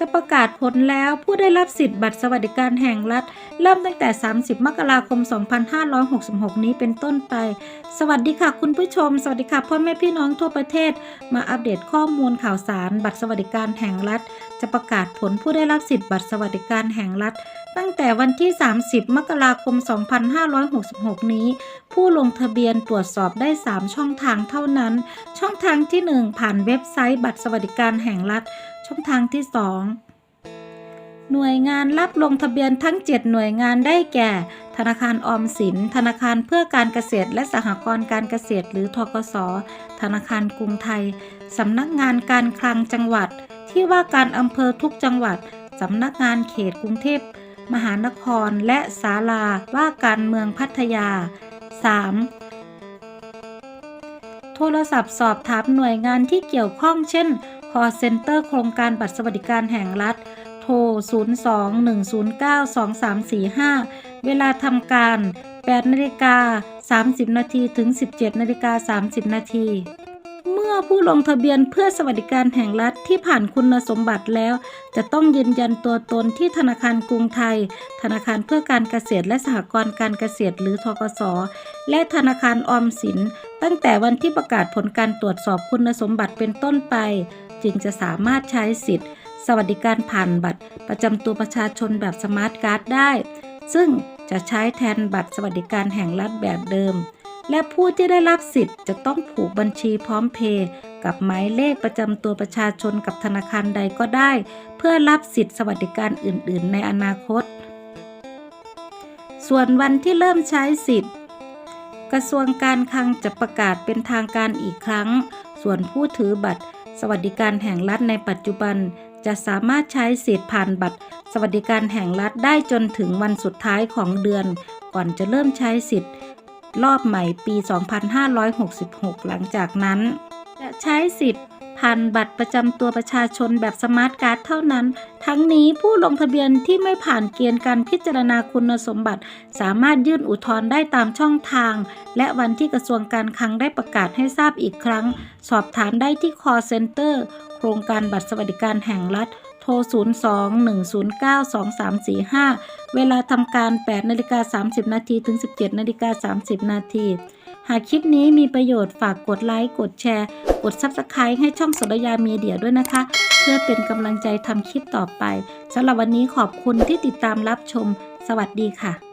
จะประกาศผลแล้วผู้ได้รับสิทธิ์บัตรสวัสดิการแห่งรัฐ เริ่มตั้งแต่ 30 มกราคม 2566 นี้เป็นต้นไป สวัสดีค่ะคุณผู้ชม สวัสดีค่ะพ่อแม่พี่น้องทั่วประเทศ มาอัปเดตข้อมูลข่าวสาร บัตรสวัสดิการแห่งรัฐ จะประกาศผลผู้ได้รับสิทธิ์บัตรสวัสดิการแห่งรัฐตั้งแต่วันที่ 30 มกราคม 2566 นี้ ผู้ลงทะเบียนตรวจสอบได้ 3 ช่องทางเท่านั้น ช่องทางที่ 1 ผ่านเว็บไซต์บัตรสวัสดิการแห่งรัฐ ช่องทางที่ 2 หน่วยงานรับลงทะเบียนทั้ง 7 หน่วยงานได้แก่ ธนาคารออมสิน ธนาคารเพื่อการเกษตร และสหกรณ์การเกษตร หรือทกส ธนาคารกรุงไทย สำนักงานการคลังจังหวัด ที่ว่าการอำเภอทุกจังหวัด สำนักงานเขตกรุงเทพมหานครและศาลาว่าการเมืองพัทยา 3. โทรศัพท์สอบถามหน่วยงานที่เกี่ยวข้องเช่น call center โครงการบัตรสวัสดิการแห่งรัฐ โทร 02-109-2345 เวลาทำการ 8นาฬิกา30 นาทีถึง 17นาฬิกา30 นาทีเมื่อผู้ลงทะเบียนเพื่อสวัสดิการแห่งรัฐที่ผ่านคุณสมบัติแล้ว จะต้องยืนยันตัวตนที่ธนาคารกรุงไทย ธนาคารเพื่อการเกษตรและสหกรณ์การเกษตรหรือทกสและธนาคารออมสิน ตั้งแต่วันที่ประกาศผลการตรวจสอบคุณสมบัติเป็นต้นไป จึงจะสามารถใช้สิทธิ์ สวัสดิการผ่านบัตร ประจำตัวประชาชนแบบสมาร์ทการ์ดได้ ซึ่งจะใช้แทนบัตรสวัสดิการแห่งรัฐแบบเดิม และผู้ที่ได้รับสิทธิ์จะต้องผูกบัญชีพร้อมเพย์กับหมายเลขประจำตัวประชาชนกับธนาคารใดก็ได้ เพื่อรับสิทธิ์สวัสดิการอื่น ๆ ในอนาคต ส่วนวันที่เริ่มใช้สิทธิ์ กระทรวงการคลังจะประกาศเป็นทางการอีกครั้ง ส่วนผู้ถือบัตร สวัสดิการแห่งรัฐในปัจจุบัน จะสามารถใช้สิทธิ์ผ่านบัตร สวัสดิการแห่งรัฐได้จนถึงวันสุดท้ายของเดือน ก่อนจะเริ่มใช้สิทธิ์ รอบใหม่ปี 2566 หลังจากนั้น จะใช้สิทธิ์ ผ่านบัตรประจำตัวประชาชนแบบสมาร์ทการ์ดเท่านั้น ทั้งนี้ผู้ลงทะเบียนที่ไม่ผ่านเกณฑ์การพิจารณาคุณสมบัติ สามารถยื่นอุทธรณ์ได้ตามช่องทาง และวันที่กระทรวงการคลังได้ประกาศให้ทราบอีกครั้ง สอบถามได้ที่ call center โครงการบัตรสวัสดิการแห่งรัฐ โทร 02-109-2345 เวลาทำการ 8นาฬิกา30 นาทีถึง 17นาฬิกา30 นาที หากคลิปนี้มีประโยชน์ฝากกดไลค์ กดแชร์ กด Subscribe ให้ช่องสรยามีเดียด้วยนะคะ เพื่อเป็นกำลังใจทำคลิปต่อไปสำหรับวันนี้ขอบคุณที่ติดตามรับชม สวัสดีค่ะ